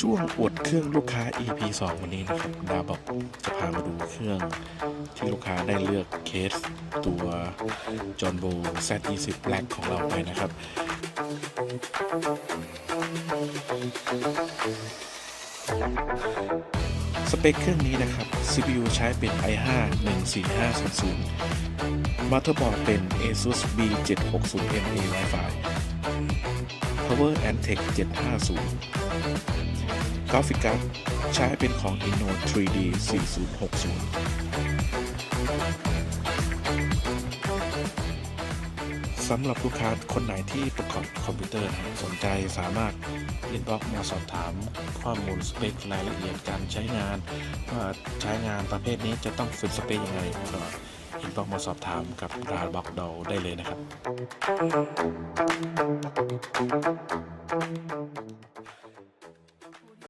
ช่วงอวดเครื่องลูกค้า EP 2 วันนี้นะครับดาบอกจะพามาดูเครื่องที่ลูกค้าได้เลือกเคสตัว John b o Z20 Black ของเราไปนะครับ สเปคเครื่องนี้นะครับ CPU ใช้เป็น i5 14500 Motherboard เป็น ASUS B760MA Wi-Fi Power Antec 750 กราฟิกการ์ดใช้เป็นของ Inno 3D 4060 สำหรับลูกค้าคนไหนที่ประกอบคอมพิวเตอร์สนใจสามารถอินบ็อกมาสอบถามข้อมูลสเปครายละเอียดการใช้งานว่าใช้งานประเภทนี้จะต้องฝึกสเปคยังไงก็ อินบ็อกมาสอบถามกับร้านบ็อกดอได้เลยนะครับ